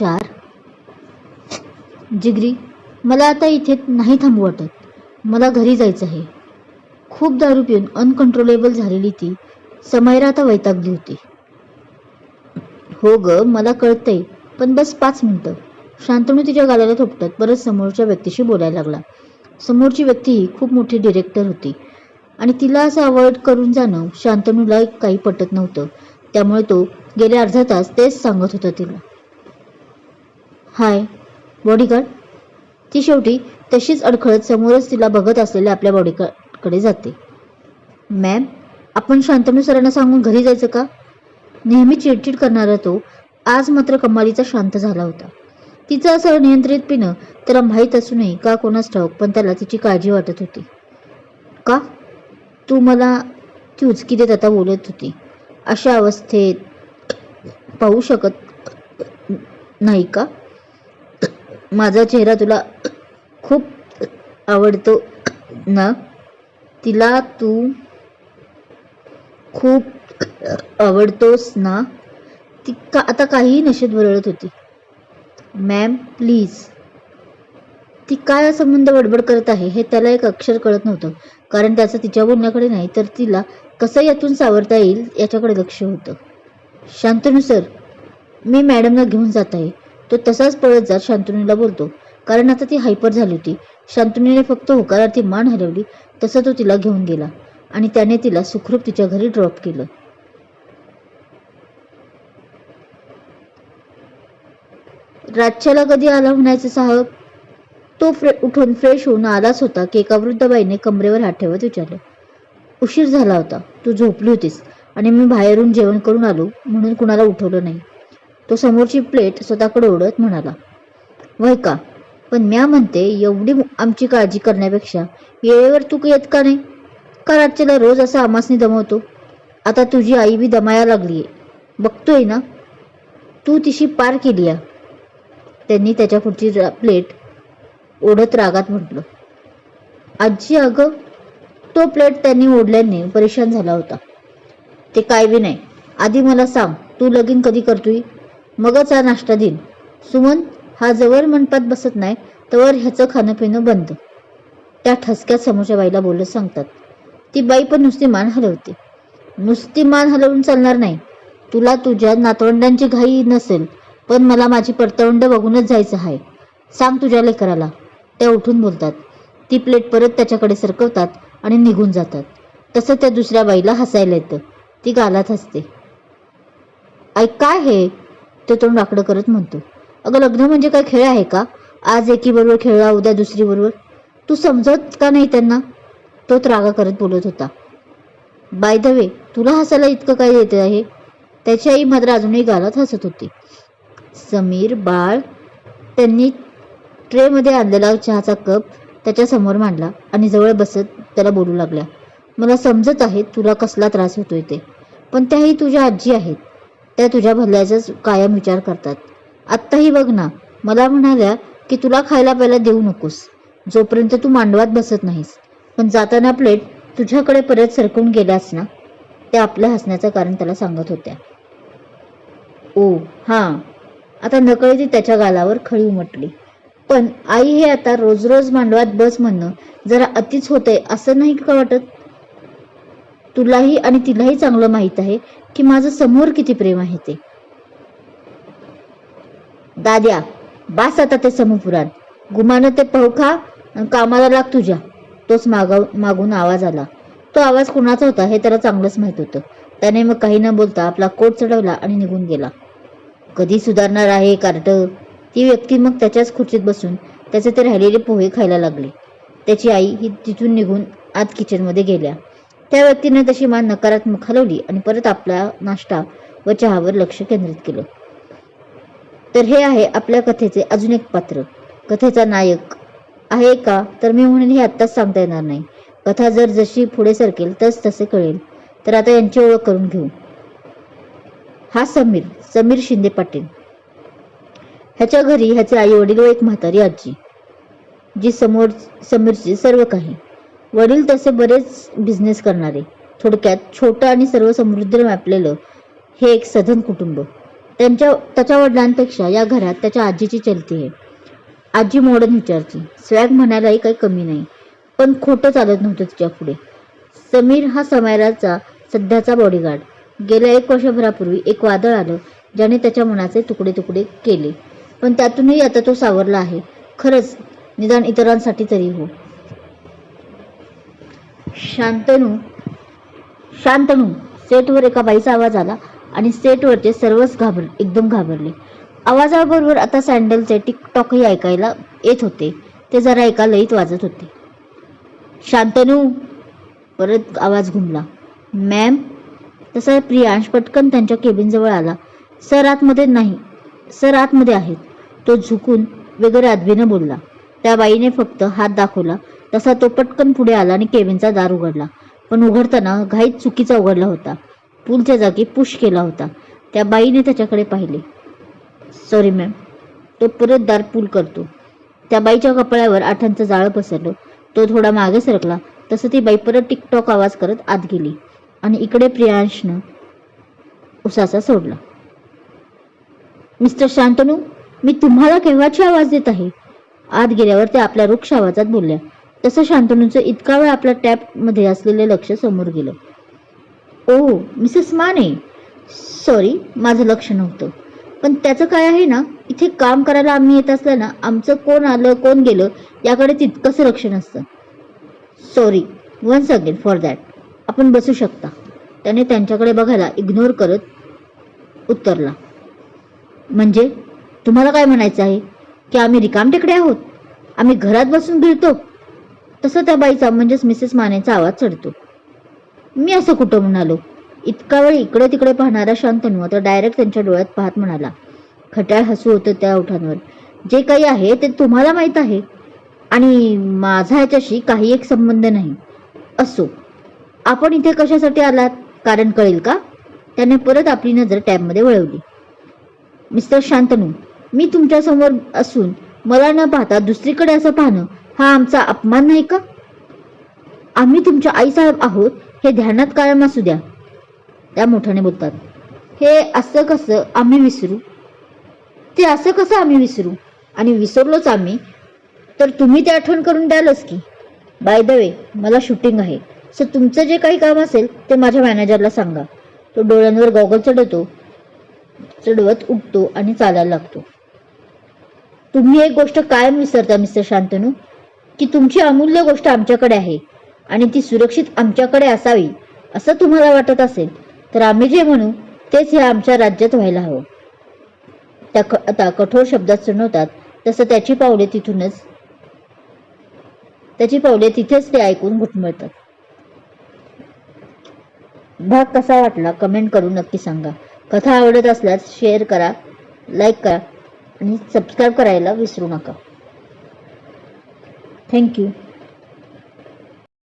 चार. जिगरी मला आता इथे नाही थांबू वाटत. मला घरी जायचं आहे. खूप दारू पिऊन अनकंट्रोलेबल झालेली ती समायरा आता वैतागली होती. हो ग मला कळतंय पण बस पाच मिनटं. शांतनू तिच्या गालाला थोपटत परत समोरच्या व्यक्तीशी बोलायला लागला. समोरची व्यक्ती ही खूप मोठी डिरेक्टर होती. आणि तिला असं अवॉइड करून जाणं शांतनूला काही पटत नव्हतं. त्यामुळे तो गेले अर्धा तास तेच सांगत होता तिला. Hi bodyguard? ती शेवटी तशीच अडखळत समोरच तिला बघत असलेल्या आपल्या बॉडीगार्डकडे जाते. मॅम आपण शांतनू सरांना सांगून घरी जायचं का? नेहमी चिडचिड करणारा तो आज मात्र कमालीचा शांत झाला होता. तिचं असं नियंत्रित पिणं त्याला माहीत असूनही का कोणास ठाऊक पण त्याला तिची काळजी वाटत होती. का? तू मला ती उचकी देत आता बोलत होती. अशा अवस्थेत पाहू शकत नाही का? माझा चेहरा तुला खूप आवडतो ना? तिला तू खूप आवडतोस ना? ती का आता काहीही नशेत बरळत होती. Ma'am please. ती काय संबंध बडबड करत आहे हे त्याला एक अक्षर कळत नव्हतं. कारण त्याचं तिच्या बोलण्याकडे नाही तर तिला कसं यातून सावरता येईल याच्याकडे लक्ष होतं. शांतनू सर मी मॅडमला घेऊन जात आहे. तो तसाच पळत जात शांतनूला बोलतो. कारण आता ती हायपर झाली होती. शांतनूने फक्त होकारार्थी मान हलवली तसा तो तिला घेऊन गेला आणि त्याने तिला सुखरूप तिच्या घरी ड्रॉप केलं. रातच्याला कधी आला म्हणायचं साहेब? तो फ्रे उठून फ्रेश होऊन आलाच होता की एका वृद्ध बाईने कमरेवर हात ठेवत विचारलं. उशीर झाला होता. तू झोपली होतीस आणि मी बाहेरून जेवण करून आलो म्हणून कुणाला उठवलं नाही. तो समोरची प्लेट स्वतःकडे ओढत म्हणाला वय का? पण म्या म्हणते एवढी आमची काळजी करण्यापेक्षा वेळेवर तू येत का नाही? का रातच्याला रोज असा आमासनी दमवतो. आता तुझी आई बी दमाया लागलीये. बघतोय ना? तू तिशी पार केली त्यांनी त्याच्या पुढची प्लेट ओढत रागात म्हटलं आजी अगं तो प्लेट त्यांनी ओढल्याने परेशान झाला होता. ते काय बी नाही. आधी मला सांग तू लगीन कधी करतोय? मगच हा नाश्ता देईन. सुमन हा जवळ मंडपात बसत नाही तवर ह्याचं खाणं पिणं बंद. त्या ठसक्यात समोरच्या बाईला बोलत सांगतात ती बाई पण नुसती मान हलवते. नुसती मान हलवून चालणार नाही. तुला तुझ्या नातवंडांची घाई नसेल पण मला माझी परतवंड बघूनच जायचं आहे. सांग तुझ्या लेकराला. त्या उठून बोलतात. ती प्लेट परत त्याच्याकडे सरकवतात आणि निघून जातात. तसं त्या दुसऱ्या बाईला हसायला येतं. ती गालात हसते. ऐक काय हे? ते तोंड आकडं करत म्हणतो. अगं लग्न म्हणजे काय? खेळ आहे का? आज एकीबरोबर खेळला उद्या दुसरीबरोबर तू समजत का नाही त्यांना? तो त्रागा करत बोलत होता. बाय द वे तुला हसायला इतकं काय येत आहे? त्याची आई मात्र अजूनही गालात हसत होती. समीर बाळ त्यांनी ट्रेमध्ये आणलेला चहाचा कप त्याच्यासमोर मांडला आणि जवळ बसत त्याला बोलू लागल्या. मला समजत आहे तुला कसला त्रास होतोय ते पण त्याही तुझ्या आजी आहेत. त्या तुझ्या भल्याचाच कायम विचार करतात. आत्ताही बघ ना मला म्हणाल्या की तुला खायला प्यायला देऊ नकोस. जोपर्यंत तू मांडवात बसत नाहीस. पण जाताना प्लेट तुझ्याकडे परत सरकून गेल्यास ना त्या आपल्या हसण्याचं कारण त्याला सांगत होत्या. ओ हां. आता नकळती त्याच्या गालावर खळी उमटली. पण आई हे आता रोज रोज मांडवात बस म्हणणं जरा अतिच होतंय असं नाही का वाटत? तुलाही आणि तिलाही चांगलं माहीत आहे की माझं समोर किती प्रेम आहे ते. दाद्या बास आता ते समुपुराण गुमानं ते पवखा खा कामाला लाग तुझ्या. तोच मागाव मागून आवाज आला. तो आवाज कुणाचा होता हे त्याला चांगलंच माहीत होतं. त्याने मग काही न बोलता आपला कोट चढवला आणि निघून गेला. कधी सुधारणार आहे कार्ट? ती व्यक्ती मग त्याच्याच खुर्चीत बसून त्याचे ते राहिलेले पोहे खायला लागले. त्याची आई ही तिथून निघून आत किचनमध्ये गेल्या. त्या व्यक्तीने तशी मान नकारात्मक हलवली आणि परत आपला नाश्ता व चहावर लक्ष केंद्रित केलं. तर हे आहे आपल्या कथेचे अजून एक पात्र. कथेचा नायक आहे का? तर मी म्हणून हे आत्ताच सांगता येणार नाही. कथा जर जशी पुढे सरकेल तस तसे कळेल. तर आता यांची ओळख करून घेऊ. हा समीर समीर शिंदे पाटील. ह्याच्या घरी ह्याचे आई वडील व एक म्हातारी आजी जी समोर समीरची सर्व काही. वडील तसे बरेच बिझनेस करणारे. थोडक्यात छोटं आणि सर्व समृद्ध व्यापलेलं हे एक सधन कुटुंब. त्यांच्या त्याच्या वडिलांपेक्षा या घरात त्याच्या आजीची चलती आहे. आजी मोडन विचारची स्वॅग म्हणायलाही काही कमी नाही. पण खोटं चालत नव्हतं तिच्या पुढे. समीर हा समायराचा सध्याचा बॉडीगार्ड गेल्या एक वर्षभरापूर्वी एक वादळ आलं ज्याने त्याच्या मनाचे तुकडे तुकडे केले. पण त्यातूनही आता तो सावरला आहे. खरंच निदान इतरांसाठी तरी हो. शांतनू शांतनू सेटवर एका बाईचा आवाज आला आणि सेटवरचे सर्वच घाबर एकदम घाबरले. आवाजाबरोबर आता सँडलचे टिकटॉकही ऐकायला येत होते. ते जरा एका लईत वाजत होते. शांतनू परत आवाज घुमला. मॅम तसा प्रियांश पटकन त्यांच्या केबिनजवळ आला. सर आतमध्ये नाही. सर आतमध्ये आहेत. तो झुकून वगैरे अदबीनं बोलला. त्या बाईने फक्त हात दाखवला. तसा तो पटकन पुढे आला आणि केविनचा दार उघडला. पण उघडताना घाईत चुकीचा उघडला होता. पूलच्या जागी पुश केला होता. त्या बाईने त्याच्याकडे पाहिले. Sorry ma'am. तो परत दार पूल करतो. त्या बाईच्या कपाळ्यावर आठांचं जाळं पसरलं. तो थोडा मागे सरकला. तसं ती बाई परत टिकटॉक आवाज करत आत गेली. आणि इकडे प्रियांशनं उसाचा सोडला. मिस्टर शांतनू मी तुम्हाला केव्हाची आवाज देत आहे? आत गेल्यावर ते आपल्या वृक्ष आवाजात बोलल्या. तसं शांतनूचं इतका वेळ आपल्या टॅपमध्ये असलेलं लक्ष समोर गेलं. ओ मिसेस माने. सॉरी माझं लक्ष नव्हतं. पण त्याचं काय आहे ना इथे काम करायला आम्ही येत असल्यानं आमचं कोण आलं कोण गेलं याकडे तितकंसं लक्ष नसतं. Sorry once again for that. आपण बसू शकता. त्याने त्यांच्याकडे बघायला इग्नोर करत उत्तरला. म्हणजे तुम्हाला काय म्हणायचं आहे? की आम्ही रिकामटेकडे आहोत? आम्ही घरात बसून फिरतो तसं त्या बाईचा म्हणजेच मिसेस मानेचा आवाज चढतो. मी असं कुठं म्हणालो? इतका वेळ इकडे तिकडे पाहणारा शांतनू आता डायरेक्ट त्यांच्या डोळ्यात पाहत म्हणाला खट्याळ हसू होतं त्या ओठांवर जे काही आहे ते तुम्हाला माहीत आहे. आणि माझा ह्याच्याशी काही एक संबंध नाही. असो. आपण इथे कशासाठी आलात? कारण कळेल का? त्याने परत आपली नजर टॅबमध्ये वळवली. मिस्टर शांतनू मी तुमच्यासमोर असून मला न पाहता दुसरीकडे असं पाहणं हा आमचा अपमान नाही का? आम्ही तुमच्या आईसाहेब आहोत हे ध्यानात कायम असू द्या. त्या मोठ्याने बोलतात हे असं कसं आम्ही विसरू? ते असं कसं आम्ही विसरू? आणि विसरलोच आम्ही तर तुम्ही ते आठवण करून द्यालच की. बाय द वे मला शूटिंग आहे सो तुमचं जे काही काम असेल ते माझ्या मॅनेजरला सांगा. तो डोळ्यांवर गॉगल चढवतो चढवत उठतो आणि चालायला लागतो. तुम्ही एक गोष्ट कायम विसरता मिस्टर शांतनू. की तुमची अमूल्य गोष्ट आमच्याकडे आहे आणि ती सुरक्षित आमच्याकडे असावी असं तुम्हाला वाटत असेल तर आम्ही जे म्हणू तेच हे आमच्या राज्यात व्हायला हवं. त्या क- आता कठोर शब्दात सुनवतात तसं त्याची पावले तिथूनच त्याची पावले तिथेच ते ऐकून घुटमळतात. भाग कसा वाटला कमेंट करून नक्की सांगा. कथा आवडत असल्यास शेअर करा लाईक करा आणि सबस्क्राईब करायला विसरू नका. थँक्यू